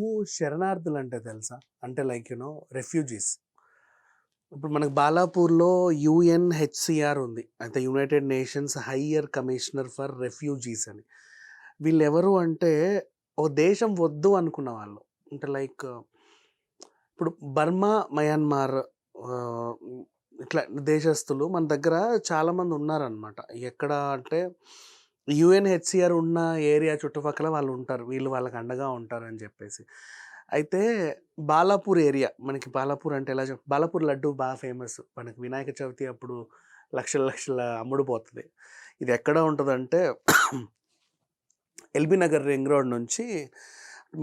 మీకు శరణార్థులు అంటే తెలుసా? అంటే లైక్ యూనో రెఫ్యూజీస్. ఇప్పుడు మనకు బాలాపూర్లో యుఎన్హెచ్సిఆర్ ఉంది. అయితే United Nations higher commissioner for refugees అని. వీళ్ళు ఎవరు అంటే ఓ దేశం వద్దు అనుకున్న వాళ్ళు. అంటే లైక్ ఇప్పుడు బర్మా మయన్మార్ ఇట్లా దేశస్తులు మన దగ్గర చాలామంది ఉన్నారనమాట ఎక్కడ అంటే యుఎన్హెచ్సిఆర్ ఉన్న ఏరియా చుట్టుపక్కల వాళ్ళు ఉంటారు. వీళ్ళు వాళ్ళకి అండగా ఉంటారు అని చెప్పేసి. అయితే బాలాపూర్ ఏరియా మనకి బాలాపూర్ అంటే ఎలా చెప్ బాలాపూర్ లడ్డు బాగా ఫేమస్. మనకి వినాయక చవితి అప్పుడు లక్షల లక్షల అమ్ముడుపోతుంది ఇది ఎక్కడ ఉంటుందంటే ఎల్బీ నగర్ రింగ్ రోడ్ నుంచి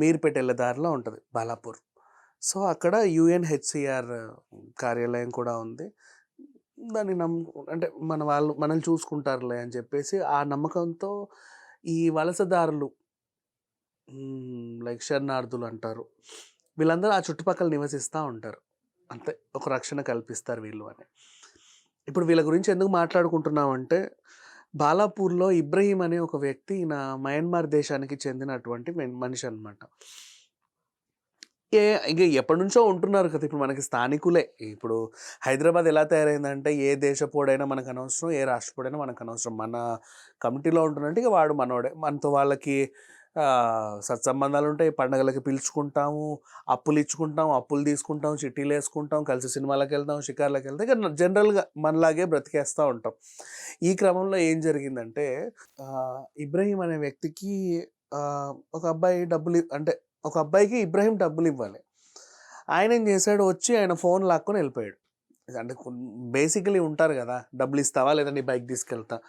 మీర్పేట వెళ్ళే దారిలో ఉంటుంది బాలాపూర్. సో అక్కడ యుఎన్హెచ్సిఆర్ కార్యాలయం కూడా ఉంది. దాన్ని నమ్ము అంటే మన వాళ్ళు మనల్ని చూసుకుంటారులే అని చెప్పేసి ఆ నమ్మకంతో ఈ వలసదారులు లైక్ శరణార్థులు అంటారు. వీళ్ళందరూ ఆ చుట్టుపక్కల నివసిస్తూ ఉంటారు. అంతే ఒక రక్షణ కల్పిస్తారు వీళ్ళు అని. ఇప్పుడు వీళ్ళ గురించి ఎందుకు మాట్లాడుకుంటున్నామంటే బాలాపూర్లో ఇబ్రహీం అనే ఒక వ్యక్తి ఈయన మయన్మార్ దేశానికి చెందినటువంటి మనిషి అనమాట ఏ ఇక ఎప్పటి నుంచో ఉంటున్నారు కదా! ఇప్పుడు మనకి స్థానికులే. ఇప్పుడు హైదరాబాద్ ఎలా తయారైందంటే ఏ దేశపోడైనా మనకు అనవసరం ఏ రాష్ట్రపోడైనా మనకు అనవసరం. మన కమిటీలో ఉంటున్నట్టు ఇక వాడు మనోడే. మనతో వాళ్ళకి సత్సంబంధాలు ఉంటాయి పండగలకి పిలుచుకుంటాము అప్పులు ఇచ్చుకుంటాం అప్పులు తీసుకుంటాం చిట్టీలు వేసుకుంటాం కలిసి సినిమాలకు వెళ్తాం షికార్లకు వెళ్తాం ఇక జనరల్గా మనలాగే బ్రతికేస్తూ ఉంటాం. ఈ క్రమంలో ఏం జరిగిందంటే ఇబ్రహీం అనే వ్యక్తికి ఒక అబ్బాయి డబ్బులు అంటే ఒక అబ్బాయికి ఇబ్రహీం డబ్బులు ఇవ్వాలి. ఆయన ఏం చేశాడు? వచ్చి ఆయన ఫోన్ లాక్కొని వెళ్ళిపోయాడు. అంటే బేసికలీ ఉంటారు కదా డబ్బులు ఇస్తావా లేదా నీ బైక్ తీసుకెళ్తా?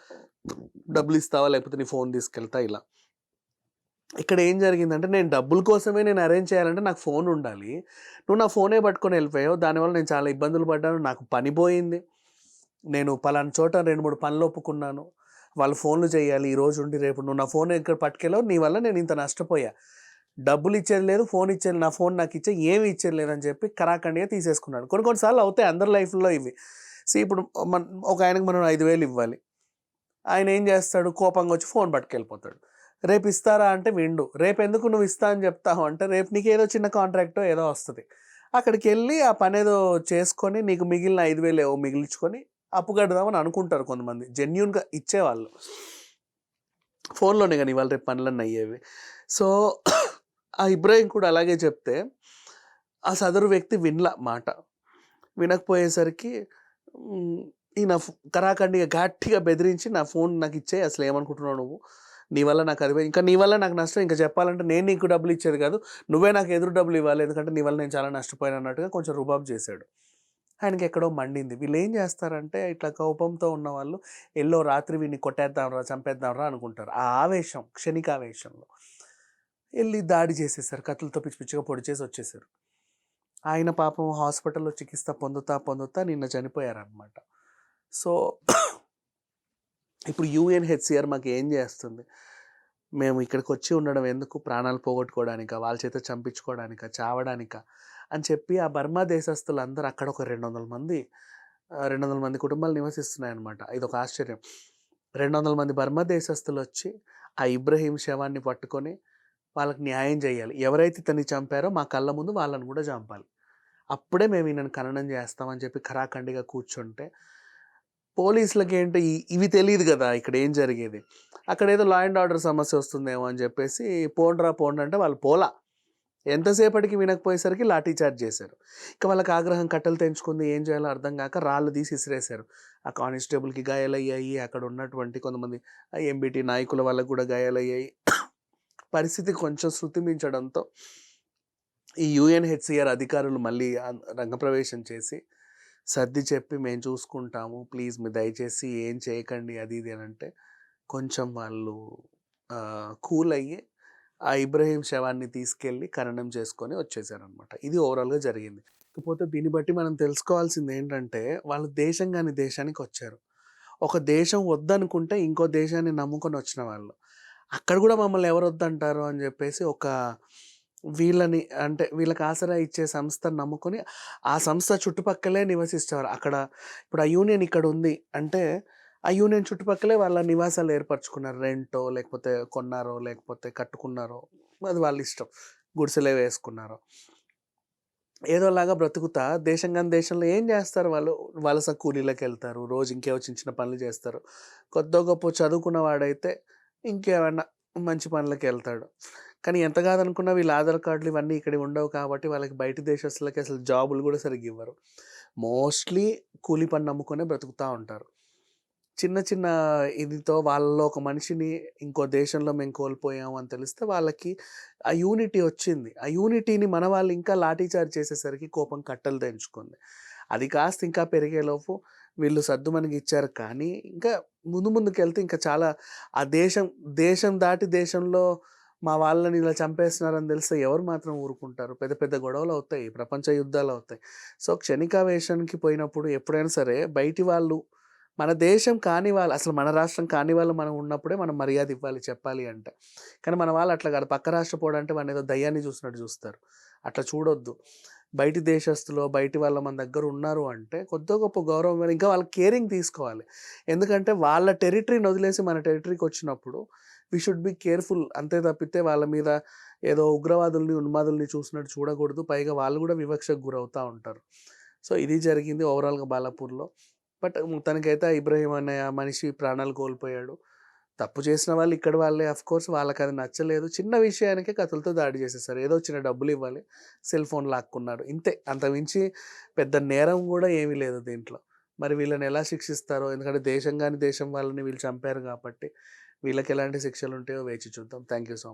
డబ్బులు ఇస్తావా లేకపోతే నీ ఫోన్ తీసుకెళ్తా? ఇలా. ఇక్కడ ఏం జరిగిందంటే నేను డబ్బుల కోసమే నేను అరేంజ్ చేయాలంటే నాకు ఫోన్ ఉండాలి. నువ్వు నా ఫోనే పట్టుకొని వెళ్ళిపోయావు. దానివల్ల నేను చాలా ఇబ్బందులు పడ్డాను. నాకు పని పోయింది. నేను పలానా చోట రెండు మూడు పనులు ఒప్పుకున్నాను. వాళ్ళు ఫోన్లు చేయాలి ఈ రోజు ఉండి రేపు. నువ్వు నా ఫోన్ ఇక్కడ పట్టుకెళ్ళావు? నీ వల్ల నేను ఇంత నష్టపోయా. డబ్బులు ఇచ్చేది లేదు ఫోన్ ఇచ్చేది నా ఫోన్ నాకు ఇచ్చే ఏమి ఇచ్చేది లేదని చెప్పి కరాఖండిగా తీసేసుకున్నాడు. కొన్ని కొన్నిసార్లు అవుతాయి అందరి లైఫ్లో ఇవి. సో ఇప్పుడు మన ఒక ఆయనకు మనం ఐదు వేలు ఇవ్వాలి. ఆయన ఏం చేస్తాడు? కోపంగా వచ్చి ఫోన్ పట్టుకెళ్ళిపోతాడు. రేపు ఇస్తారా? అంటే విండు. రేపు ఎందుకు నువ్వు ఇస్తా అని చెప్తావు అంటే రేపు నీకు ఏదో చిన్న కాంట్రాక్టో ఏదో వస్తుంది. అక్కడికి వెళ్ళి ఆ పని ఏదో చేసుకొని నీకు మిగిలిన ఐదు వేలు ఏవో మిగిలించుకొని అప్పు కడదామని అనుకుంటారు కొంతమంది. జెన్యున్గా ఇచ్చేవాళ్ళు. ఫోన్లోనే కానీ ఇవాళ రేపు పనులన్నీ అయ్యేవి. సో ఆ ఇబ్రాహిం కూడా అలాగే చెప్తే ఆ సదరు వ్యక్తి వినలా మాట. వినకపోయేసరికి ఈయన కరాఖండిగా గట్టిగా బెదిరించి నా ఫోన్ నాకు ఇచ్చే అసలు ఏమనుకుంటున్నావు నువ్వు? నీ వల్ల నాకు అది ఇంకా నీ వల్ల నాకు నష్టం ఇంకా చెప్పాలంటే నేను నీకు డబ్బులు ఇచ్చేది కాదు నువ్వే నాకు ఎదురు డబ్బులు ఇవ్వాలి. ఎందుకంటే నీ వల్ల నేను చాలా నష్టపోయాను అన్నట్టుగా కొంచెం రుబాబ్ చేశాడు. ఆయనకి ఎక్కడో మండింది. వీళ్ళు ఏం చేస్తారంటే ఇట్లా కోపంతో ఉన్న వాళ్ళు ఎల్లో రాత్రి వీడిని కొట్టేద్దాంరా చంపేద్దాంరా అనుకుంటారు. ఆ ఆవేశం క్షణికావేశంలో. వెళ్ళి దాడి చేసేసారు. కత్తులతో పిచ్చి పిచ్చిగా పొడి చేసి వచ్చేసారు. ఆయన పాపం హాస్పిటల్లో చికిత్స పొందుతా పొందుతా నిన్న చనిపోయారనమాట సో ఇప్పుడు యుఎన్హెచ్సిఆర్ మాకు ఏం చేస్తుంది? మేము ఇక్కడికి వచ్చి ఉండడం ఎందుకు? ప్రాణాలు పోగొట్టుకోవడానిక? వాళ్ళ చేత చంపించుకోవడానిక? చావడానిక? అని చెప్పి ఆ బర్మా దేశస్తులందరూ అక్కడ ఒక రెండు వందల మంది రెండు వందల మంది కుటుంబాలు నివసిస్తున్నాయన్నమాట. ఇది ఒక ఆశ్చర్యం. రెండు వందల మంది బర్మా దేశస్తులు వచ్చి ఆ ఇబ్రహీం శవాన్ని పట్టుకొని వాళ్ళకి న్యాయం చేయాలి ఎవరైతే ఇతన్ని చంపారో మా కళ్ళ ముందు వాళ్ళని కూడా చంపాలి. అప్పుడే మేము ఈయనను ఖననం చేస్తామని చెప్పి ఖరాఖండిగా కూర్చుంటే పోలీసులకి ఏంటి ఇవి తెలియదు కదా ఇక్కడ ఏం జరిగేది. అక్కడ ఏదో లా అండ్ ఆర్డర్ సమస్య వస్తుందేమో అని చెప్పేసి పోండ్రా పోండి అంటే వాళ్ళు పోలా. ఎంతసేపటికి వినకపోయేసరికి లాఠీ చార్జ్ చేశారు ఇక వాళ్ళకి ఆగ్రహం కట్టలు తెంచుకుంది ఏం చేయాలో అర్థం కాక రాళ్ళు తీసి ఇసిరేశారు. ఆ కానిస్టేబుల్కి గాయాలయ్యాయి. అక్కడ ఉన్నటువంటి కొంతమంది ఎంబీటీ నాయకుల వాళ్ళకు కూడా గాయాలయ్యాయి. పరిస్థితి కొంచెం శృతి మించడంతో ఈ యుఎన్హెచ్సిఆర్ అధికారులు మళ్ళీ రంగప్రవేశం చేసి సర్ది చెప్పి మేము చూసుకుంటాము ప్లీజ్ మీరు దయచేసి ఏం చేయకండి అది ఇది అని అంటే కొంచెం వాళ్ళు కూల్ అయ్యి ఆ ఇబ్రహీం శవాన్ని తీసుకెళ్ళి ఖననం చేసుకొని వచ్చేసారనమాట ఇది ఓవరాల్గా జరిగింది. ఇకపోతే దీన్ని బట్టి మనం తెలుసుకోవాల్సింది ఏంటంటే వాళ్ళు దేశం కాని దేశానికి వచ్చారు. ఒక దేశం వద్దనుకుంటే ఇంకో దేశాన్ని నమ్ముకొని వచ్చిన వాళ్ళు. అక్కడ కూడా మమ్మల్ని ఎవరు వద్దంటారు అని చెప్పేసి ఒక వీళ్ళని అంటే వీళ్ళకి ఆసరా ఇచ్చే సంస్థను నమ్ముకొని ఆ సంస్థ చుట్టుపక్కలే నివసిస్తారు. అక్కడ ఇప్పుడు ఆ యూనియన్ ఇక్కడ ఉంది అంటే ఆ యూనియన్ చుట్టుపక్కలే వాళ్ళ నివాసాలు ఏర్పరచుకున్నారు. రెంటో లేకపోతే కొన్నారో లేకపోతే కట్టుకున్నారో అది వాళ్ళ ఇష్టం. గుడిసెలే వేసుకున్నారో. ఏదోలాగా బ్రతుకుతా దేశం కానీ దేశంలో ఏం చేస్తారు వాళ్ళు? వలస కూలీలకు వెళ్తారు. రోజు ఇంకేవో చిన్న చిన్న పనులు చేస్తారు. కొద్ది గొప్ప చదువుకున్న వాడైతే ఇంకేమన్నా మంచి పనులకు వెళ్తాడు. కానీ ఎంత కాదనుకున్నా వీళ్ళ ఆధార్ కార్డులు ఇవన్నీ ఇక్కడ ఉండవు కాబట్టి వాళ్ళకి బయట దేశస్తులకి అసలు జాబులు కూడా సరిగ్గా ఇవ్వరు. మోస్ట్లీ కూలి పని నమ్ముకునే బ్రతుకుతూ ఉంటారు. చిన్న చిన్న ఇదితో వాళ్ళలో ఒక మనిషిని ఇంకో దేశంలో మేము కోల్పోయాము అని తెలిస్తే వాళ్ళకి ఆ యూనిటీ వచ్చింది. ఆ యూనిటీని మన వాళ్ళు ఇంకా లాఠీచార్జ్ చేసేసరికి కోపం కట్టలు తెంచుకుంది. అది కాస్త ఇంకా పెరిగేలోపు వీళ్ళు సర్దు మనకి ఇచ్చారు. కానీ ఇంకా ముందు ముందుకు వెళ్తే ఇంకా చాలా ఆ దేశం దేశం దాటి దేశంలో మా వాళ్ళని ఇలా చంపేస్తున్నారని తెలిస్తే ఎవరు మాత్రం ఊరుకుంటారు. పెద్ద పెద్ద గొడవలు అవుతాయి. ప్రపంచ యుద్ధాలు అవుతాయి. సో క్షణికావేశానికి పోయినప్పుడు ఎప్పుడైనా సరే బయటి వాళ్ళు మన దేశం కాని వాళ్ళు అసలు మన రాష్ట్రం కాని వాళ్ళు మనం ఉన్నప్పుడే మనం మర్యాద ఇవ్వాలి చెప్పాలి అంటే. కానీ మన వాళ్ళు అట్లా కాదు. పక్క రాష్ట్ర పోవడం అంటే మన ఏదో దయ్యాన్ని చూసినట్టు చూస్తారు. అట్లా చూడొద్దు. బయటి దేశస్తులో బయటి వాళ్ళ మన దగ్గర ఉన్నారు అంటే కొద్ది గొప్ప గౌరవం ఇంకా వాళ్ళ కేరింగ్ తీసుకోవాలి. ఎందుకంటే వాళ్ళ టెరిటరీని వదిలేసి మన టెరిటరీకి వచ్చినప్పుడు వీ షుడ్ బి కేర్ఫుల్ అంతే తప్పితే వాళ్ళ మీద ఏదో ఉగ్రవాదుల్ని ఉన్మాదుల్ని చూసినట్టు చూడకూడదు. పైగా వాళ్ళు కూడా వివక్షకు గురవుతూ ఉంటారు. సో ఇది జరిగింది ఓవరాల్గా బాలాపూర్లో. బట్ తనకైతే ఇబ్రహీం అనే మనిషి ప్రాణాలు కోల్పోయాడు. తప్పు చేసిన వాళ్ళు ఇక్కడ వాళ్ళే. అఫ్ కోర్స్ వాళ్ళకి అది నచ్చలేదు. చిన్న విషయానికే కథలతో దాడి చేసేసారు. ఏదో చిన్న డబ్బులు ఇవ్వాలి సెల్ ఫోన్ లాక్కున్నాడు ఇంతే. అంతమించి పెద్ద నేరం కూడా ఏమీ లేదు దీంట్లో. మరి వీళ్ళని ఎలా శిక్షిస్తారో? ఎందుకంటే దేశం కానీ దేశం వాళ్ళని వీళ్ళు చంపారు కాబట్టి వీళ్ళకి ఎలాంటి శిక్షలు ఉంటాయో వేచి చూద్దాం. Thank you so much